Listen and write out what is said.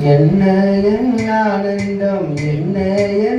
என்ன என் ஆனந்தம் என்ன என்